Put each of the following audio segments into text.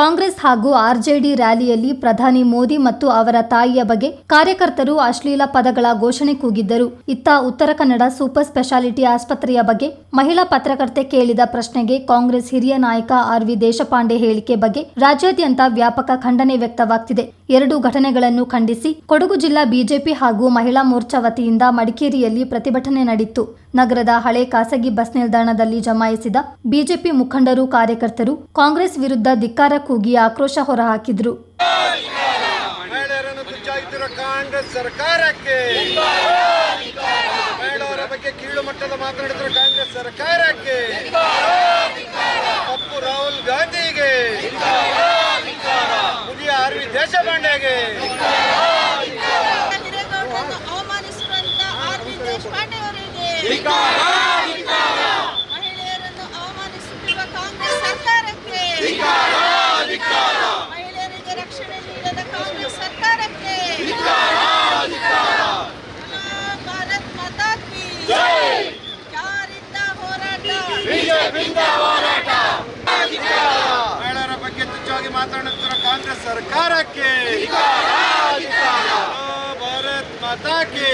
ಕಾಂಗ್ರೆಸ್ ಹಾಗೂ ಆರ್ಜೆಡಿ ರ್ಯಾಲಿಯಲ್ಲಿ ಪ್ರಧಾನಿ ಮೋದಿ ಮತ್ತು ಅವರ ತಾಯಿಯ ಬಗ್ಗೆ ಕಾರ್ಯಕರ್ತರು ಅಶ್ಲೀಲ ಪದಗಳ ಘೋಷಣೆ ಕೂಗಿದ್ದರು. ಇತ್ತ ಉತ್ತರ ಕನ್ನಡ ಸೂಪರ್ ಸ್ಪೆಷಾಲಿಟಿ ಆಸ್ಪತ್ರೆಯ ಬಗ್ಗೆ ಮಹಿಳಾ ಪತ್ರಕರ್ತೆ ಕೇಳಿದ ಪ್ರಶ್ನೆಗೆ ಕಾಂಗ್ರೆಸ್ ಹಿರಿಯ ನಾಯಕ ಆರ್ ವಿ ದೇಶಪಾಂಡೆ ಹೇಳಿಕೆ ಬಗ್ಗೆ ರಾಜ್ಯಾದ್ಯಂತ ವ್ಯಾಪಕ ಖಂಡನೆ ವ್ಯಕ್ತವಾಗ್ತಿದೆ. ಎರಡು ಘಟನೆಗಳನ್ನು ಖಂಡಿಸಿ ಕೊಡಗು ಜಿಲ್ಲಾ ಬಿಜೆಪಿ ಹಾಗೂ ಮಹಿಳಾ ಮೋರ್ಚಾ ವತಿಯಿಂದ ಮಡಿಕೇರಿಯಲ್ಲಿ ಪ್ರತಿಭಟನೆ ನಡೆಯಿತು. ನಗರದ ಹಳೆ ಖಾಸಗಿ ಬಸ್ ನಿಲ್ದಾಣದಲ್ಲಿ ಜಮಾಯಿಸಿದ ಬಿಜೆಪಿ ಮುಖಂಡರು ಕಾರ್ಯಕರ್ತರು ಕಾಂಗ್ರೆಸ್ ವಿರುದ್ಧ ಧಿಕ್ಕಾರ ಕೂಗಿ ಆಕ್ರೋಶ ಹೊರಹಾಕಿದ್ರು. ಕಾಂಗ್ರೆಸ್ ಸರ್ಕಾರಕ್ಕೆ ಮಹಿಳೆಯರ ಬಗ್ಗೆ ಕೀಳು ಮಟ್ಟದ ಮಾತನಾಡುತ್ತಿರುವ ಕಾಂಗ್ರೆಸ್ ಸರ್ಕಾರಕ್ಕೆ ತಪ್ಪು ರಾಹುಲ್ ಗಾಂಧಿಗೆ ಮುದಿಯ ಆರ್ ವಿ ದೇಶಪಾಂಡೆಗೆ ಅವಮಾನಿಸಿರುವಂತ ಆರ್ ವಿ ದೇಶಪಾಂಡೆ ಮಹಿಳೆಯರನ್ನು ಅವಮಾನಿಸುತ್ತಿರುವ ಕಾಂಗ್ರೆಸ್ ಸರ್ಕಾರಕ್ಕೆ ಮಹಿಳೆಯರಿಗೆ ರಕ್ಷಣೆ ನೀಡದ ಕಾಂಗ್ರೆಸ್ ಸರ್ಕಾರಕ್ಕೆ ಭಾರತ್ ಮಾತಾ ಕಿ ಯಾರಿಂದ ಹೋರಾಟ? ಮಹಿಳೆಯರ ಬಗ್ಗೆ ತುಚ್ಛವಾಗಿ ಮಾತನಾಡುತ್ತಿರುವ ಕಾಂಗ್ರೆಸ್ ಸರ್ಕಾರಕ್ಕೆ ಜೋ ಭಾರತ್ ಮಾತಾ ಕಿ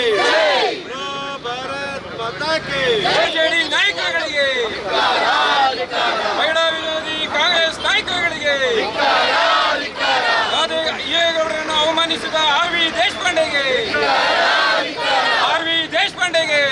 ಜೋ ಭಾರತ್ ಮಾತಾ ಕಿ ಬಿಜೆಡಿ ನಾಯಕಗಳಿಗೆ ಮಹಿಳಾ ವಿರೋಧಿ ಕಾಂಗ್ರೆಸ್ ನಾಯಕಗಳಿಗೆ ಗೌಡರನ್ನು ಅವಮಾನಿಸಿದ ಆರ್ ವಿ ದೇಶಪಾಂಡೆಗೆ ಆರ್ ವಿ ದೇಶಪಾಂಡೆಗೆ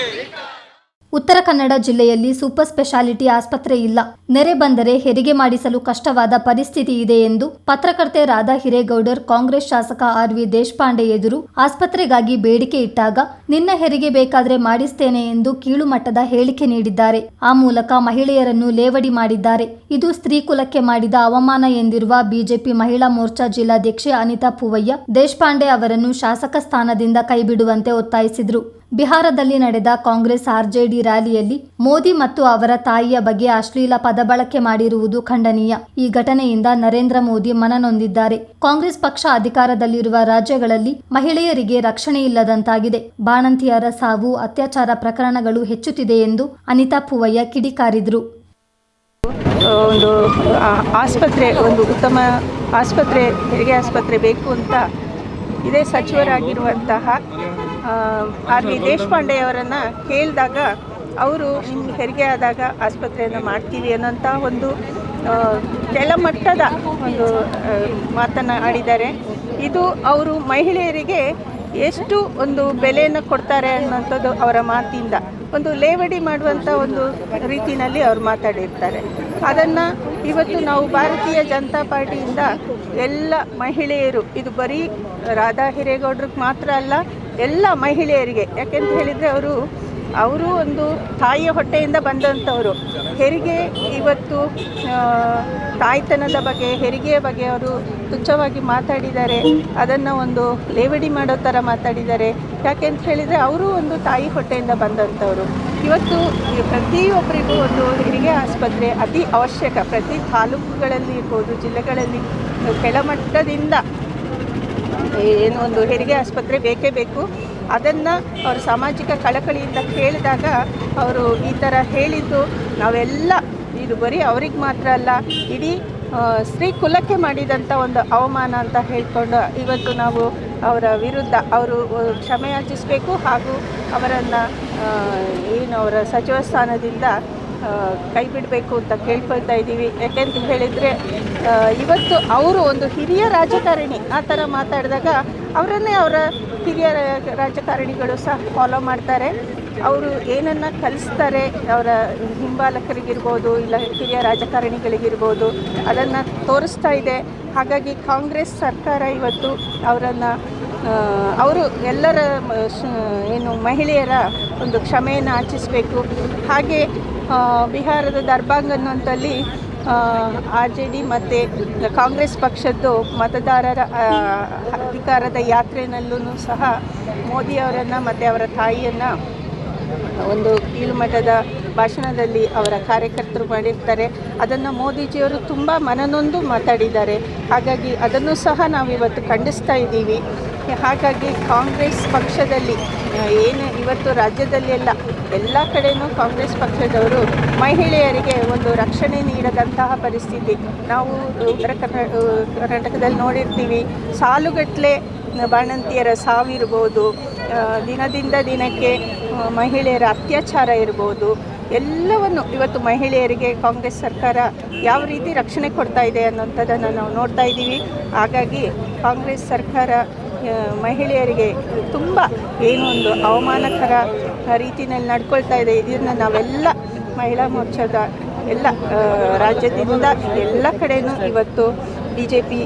ಉತ್ತರ ಕನ್ನಡ ಜಿಲ್ಲೆಯಲ್ಲಿ ಸೂಪರ್ ಸ್ಪೆಷಾಲಿಟಿ ಆಸ್ಪತ್ರೆ ಇಲ್ಲ. ನೆರೆ ಬಂದರೆ ಹೆರಿಗೆ ಮಾಡಿಸಲು ಕಷ್ಟವಾದ ಪರಿಸ್ಥಿತಿ ಇದೆ ಎಂದು ಪತ್ರಕರ್ತೆ ರಾಧಾ ಹಿರೇಗೌಡರ್, ಕಾಂಗ್ರೆಸ್ ಶಾಸಕ ಆರ್ ವಿ ದೇಶಪಾಂಡೆ ಎದುರು ಆಸ್ಪತ್ರೆಗಾಗಿ ಬೇಡಿಕೆ ಇಟ್ಟಾಗ, ನಿನ್ನ ಹೆರಿಗೆ ಬೇಕಾದ್ರೆ ಮಾಡಿಸ್ತೇನೆ ಎಂದು ಕೀಳು ಮಟ್ಟದ ಹೇಳಿಕೆ ನೀಡಿದ್ದಾರೆ. ಆ ಮೂಲಕ ಮಹಿಳೆಯರನ್ನು ಲೇವಡಿ ಮಾಡಿದ್ದಾರೆ. ಇದು ಸ್ತ್ರೀ ಕುಲಕ್ಕೆ ಮಾಡಿದ ಅವಮಾನ ಎಂದಿರುವ ಬಿಜೆಪಿ ಮಹಿಳಾ ಮೋರ್ಚಾ ಜಿಲ್ಲಾಧ್ಯಕ್ಷೆ ಅನಿತಾ ಪೂವಯ್ಯ, ದೇಶಪಾಂಡೆ ಅವರನ್ನು ಶಾಸಕ ಸ್ಥಾನದಿಂದ ಕೈಬಿಡುವಂತೆ ಒತ್ತಾಯಿಸಿದರು. ಬಿಹಾರದಲ್ಲಿ ನಡೆದ ಕಾಂಗ್ರೆಸ್ ಆರ್ಜೆಡಿ ರ್ಯಾಲಿಯಲ್ಲಿ ಮೋದಿ ಮತ್ತು ಅವರ ತಾಯಿಯ ಬಗ್ಗೆ ಅಶ್ಲೀಲ ಪದ ಬಳಕೆ ಮಾಡಿರುವುದು ಖಂಡನೀಯ. ಈ ಘಟನೆಯಿಂದ ನರೇಂದ್ರ ಮೋದಿ ಮನನೊಂದಿದ್ದಾರೆ ಕಾಂಗ್ರೆಸ್ ಪಕ್ಷ ಅಧಿಕಾರದಲ್ಲಿರುವ ರಾಜ್ಯಗಳಲ್ಲಿ ಮಹಿಳೆಯರಿಗೆ ರಕ್ಷಣೆ ಇಲ್ಲದಂತಾಗಿದೆ. ಬಾಣಂತಿಯರ ಸಾವು, ಅತ್ಯಾಚಾರ ಪ್ರಕರಣಗಳು ಹೆಚ್ಚುತ್ತಿದೆ ಎಂದು ಅನಿತಾ ಪೂವಯ್ಯ ಕಿಡಿಕಾರಿದ್ರು. ಒಂದು ಆಸ್ಪತ್ರೆ, ಒಂದು ಉತ್ತಮ ಆಸ್ಪತ್ರೆ ಹೆರಿಗೆ ಆಸ್ಪತ್ರೆ ಬೇಕು ಅಂತ ಇದೇ ಸಚಿವರಾಗಿರುವಂತಹ ಆರ್ ವಿ ದೇಶಪಾಂಡೆ ಅವರನ್ನು ಕೇಳಿದಾಗ ಅವರು ನಿಮ್ಗೆ ಹೆರಿಗೆ ಆದಾಗ ಆಸ್ಪತ್ರೆಯನ್ನು ಮಾಡ್ತೀವಿ ಅನ್ನೋಂಥ ಒಂದು ಕೆಳಮಟ್ಟದ ಒಂದು ಮಾತನ್ನು ಆಡಿದ್ದಾರೆ. ಇದು ಅವರು ಮಹಿಳೆಯರಿಗೆ ಎಷ್ಟು ಒಂದು ಬೆಲೆಯನ್ನು ಕೊಡ್ತಾರೆ ಅನ್ನೋಂಥದ್ದು ಅವರ ಮಾತಿಂದ, ಒಂದು ಲೇವಡಿ ಮಾಡುವಂಥ ಒಂದು ರೀತಿಯಲ್ಲಿ ಅವರು ಮಾತಾಡಿರ್ತಾರೆ. ಅದನ್ನು ಇವತ್ತು ನಾವು ಭಾರತೀಯ ಜನತಾ ಪಾರ್ಟಿಯಿಂದ ಎಲ್ಲ ಮಹಿಳೆಯರು, ಇದು ಬರೀ ರಾಧಾ ಹಿರೇಗೌಡ್ರಿಗೆ ಮಾತ್ರ ಅಲ್ಲ ಎಲ್ಲ ಮಹಿಳೆಯರಿಗೆ. ಯಾಕೆಂತ ಹೇಳಿದರೆ ಅವರು ಅವರು ಒಂದು ತಾಯಿಯ ಹೊಟ್ಟೆಯಿಂದ ಬಂದಂಥವರು. ಹೆರಿಗೆ ಇವತ್ತು ತಾಯ್ತನದ ಬಗ್ಗೆ, ಹೆರಿಗೆಯ ಬಗ್ಗೆ ಅವರು ತುಚ್ಛವಾಗಿ ಮಾತಾಡಿದ್ದಾರೆ. ಅದನ್ನು ಒಂದು ಲೇವಡಿ ಮಾಡೋ ಥರ ಮಾತಾಡಿದ್ದಾರೆ. ಯಾಕೆಂತ ಹೇಳಿದರೆ ಅವರು ಒಂದು ತಾಯಿ ಹೊಟ್ಟೆಯಿಂದ ಬಂದಂಥವರು. ಇವತ್ತು ಪ್ರತಿಯೊಬ್ಬರಿಗೂ ಒಂದು ಹೆರಿಗೆ ಆಸ್ಪತ್ರೆ ಅತಿ ಅವಶ್ಯಕ. ಪ್ರತಿ ತಾಲೂಕುಗಳಲ್ಲಿ ಇರ್ಬೋದು, ಜಿಲ್ಲೆಗಳಲ್ಲಿ, ಕೆಳಮಟ್ಟದಿಂದ ಏನು ಒಂದು ಹೆರಿಗೆ ಆಸ್ಪತ್ರೆ ಬೇಕೇ ಬೇಕು. ಅದನ್ನು ಅವರು ಸಾಮಾಜಿಕ ಕಳಕಳಿಯಿಂದ ಕೇಳಿದಾಗ ಅವರು ಈ ಥರ ಹೇಳಿದ್ದು ನಾವೆಲ್ಲ ಇದು ಬರೀ ಅವ್ರಿಗೆ ಮಾತ್ರ ಅಲ್ಲ, ಇಡೀ ಸ್ತ್ರೀ ಕುಲಕ್ಕೆ ಮಾಡಿದಂಥ ಒಂದು ಅವಮಾನ ಅಂತ ಹೇಳಿಕೊಂಡು ಇವತ್ತು ನಾವು ಅವರ ವಿರುದ್ಧ ಅವರು ಕ್ಷಮೆಯಾಚಿಸಬೇಕು ಹಾಗೂ ಅವರನ್ನು ಏನು ಅವರ ಸಚಿವ ಸ್ಥಾನದಿಂದ ಕೈ ಬಿಡಬೇಕು ಅಂತ ಕೇಳ್ಕೊಳ್ತಾ ಇದ್ದೀವಿ. ಯಾಕೆಂತ ಹೇಳಿದರೆ ಇವತ್ತು ಅವರು ಒಂದು ಹಿರಿಯ ರಾಜಕಾರಣಿ, ಆ ಥರ ಮಾತಾಡಿದಾಗ ಅವರನ್ನೇ ಅವರ ಹಿರಿಯ ರಾಜಕಾರಣಿಗಳು ಸಹ ಫಾಲೋ ಮಾಡ್ತಾರೆ. ಅವರು ಏನನ್ನು ಕಲಿಸ್ತಾರೆ, ಅವರ ಹಿಂಬಾಲಕರಿಗಿರ್ಬೋದು, ಇಲ್ಲ ಹಿರಿಯ ರಾಜಕಾರಣಿಗಳಿಗಿರ್ಬೋದು, ಅದನ್ನು ತೋರಿಸ್ತಾ ಇದೆ. ಹಾಗಾಗಿ ಕಾಂಗ್ರೆಸ್ ಸರ್ಕಾರ ಇವತ್ತು ಅವರನ್ನು ಅವರು ಎಲ್ಲರ ಏನು ಮಹಿಳೆಯರ ಒಂದು ಕ್ಷಮೆಯನ್ನು ಆಚಿಸಬೇಕು ಹಾಗೆ ಬಿಹಾರದ ದರ್ಬಾಂಗ್ ಅನ್ನುವಂಥಲ್ಲಿ ಆರ್ ಜೆ ಡಿ ಮತ್ತು ಕಾಂಗ್ರೆಸ್ ಪಕ್ಷದ್ದು ಮತದಾರರ ಅಧಿಕಾರದ ಯಾತ್ರೆಯಲ್ಲೂ ಸಹ ಮೋದಿಯವರನ್ನು ಮತ್ತು ಅವರ ತಾಯಿಯನ್ನು ಒಂದು ಕೀಳುಮಟ್ಟದ ಭಾಷಣದಲ್ಲಿ ಅವರ ಕಾರ್ಯಕರ್ತರು ಮಾಡಿರ್ತಾರೆ. ಅದನ್ನು ಮೋದಿಜಿಯವರು ತುಂಬ ಮನನೊಂದು ಮಾತಾಡಿದ್ದಾರೆ. ಹಾಗಾಗಿ ಅದನ್ನು ಸಹ ನಾವು ಇವತ್ತು ಖಂಡಿಸ್ತಾ ಇದ್ದೀವಿ. ಹಾಗಾಗಿ ಕಾಂಗ್ರೆಸ್ ಪಕ್ಷದಲ್ಲಿ ಏನು ಇವತ್ತು ರಾಜ್ಯದಲ್ಲಿ ಎಲ್ಲ ಕಡೆಯೂ ಕಾಂಗ್ರೆಸ್ ಪಕ್ಷದವರು ಮಹಿಳೆಯರಿಗೆ ಒಂದು ರಕ್ಷಣೆ ನೀಡದಂತಹ ಪರಿಸ್ಥಿತಿ. ನಾವು ಉತ್ತರ ಕರ್ನಾಟಕದಲ್ಲಿ ನೋಡಿರ್ತೀವಿ, ಸಾಲುಗಟ್ಟಲೆ ಬಾಣಂತಿಯರ ಸಾವಿರ್ಬೋದು ದಿನದಿಂದ ದಿನಕ್ಕೆ ಮಹಿಳೆಯರ ಅತ್ಯಾಚಾರ ಇರ್ಬೋದು, ಎಲ್ಲವನ್ನು ಇವತ್ತು ಮಹಿಳೆಯರಿಗೆ ಕಾಂಗ್ರೆಸ್ ಸರ್ಕಾರ ಯಾವ ರೀತಿ ರಕ್ಷಣೆ ಕೊಡ್ತಾ ಇದೆ ಅನ್ನೋಂಥದ್ದನ್ನು ನಾವು ನೋಡ್ತಾ ಇದ್ದೀವಿ. ಹಾಗಾಗಿ ಕಾಂಗ್ರೆಸ್ ಸರ್ಕಾರ ಮಹಿಳೆಯರಿಗೆ ತುಂಬ ಏನು ಒಂದು ಅವಮಾನಕರ ರೀತಿಯಲ್ಲಿ ನಡ್ಕೊಳ್ತಾ ಇದೆ. ಇದನ್ನು ನಾವೆಲ್ಲ ಮಹಿಳಾ ಮೋರ್ಚಾದ ಎಲ್ಲ ರಾಜ್ಯದಿಂದ ಎಲ್ಲ ಕಡೆಯೂ ಇವತ್ತು ಬಿ ಜೆ ಪಿ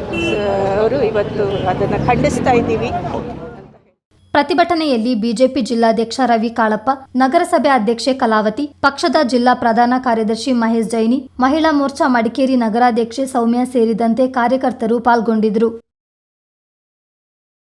ಅವರು ಇವತ್ತು ಅದನ್ನು ಖಂಡಿಸ್ತಾ ಇದ್ದೀವಿ. ಪ್ರತಿಭಟನೆಯಲ್ಲಿ ಬಿಜೆಪಿ ಜಿಲ್ಲಾಧ್ಯಕ್ಷ ರವಿ ಕಾಳಪ್ಪ, ನಗರಸಭೆ ಅಧ್ಯಕ್ಷೆ ಕಲಾವತಿ, ಪಕ್ಷದ ಜಿಲ್ಲಾ ಪ್ರಧಾನ ಕಾರ್ಯದರ್ಶಿ ಮಹೇಶ್ ಜೈನಿ, ಮಹಿಳಾ ಮೋರ್ಚಾ ಮಡಿಕೇರಿ ನಗರಾಧ್ಯಕ್ಷೆ ಸೌಮ್ಯ ಸೇರಿದಂತೆ ಕಾರ್ಯಕರ್ತರು ಪಾಲ್ಗೊಂಡಿದ್ದರು.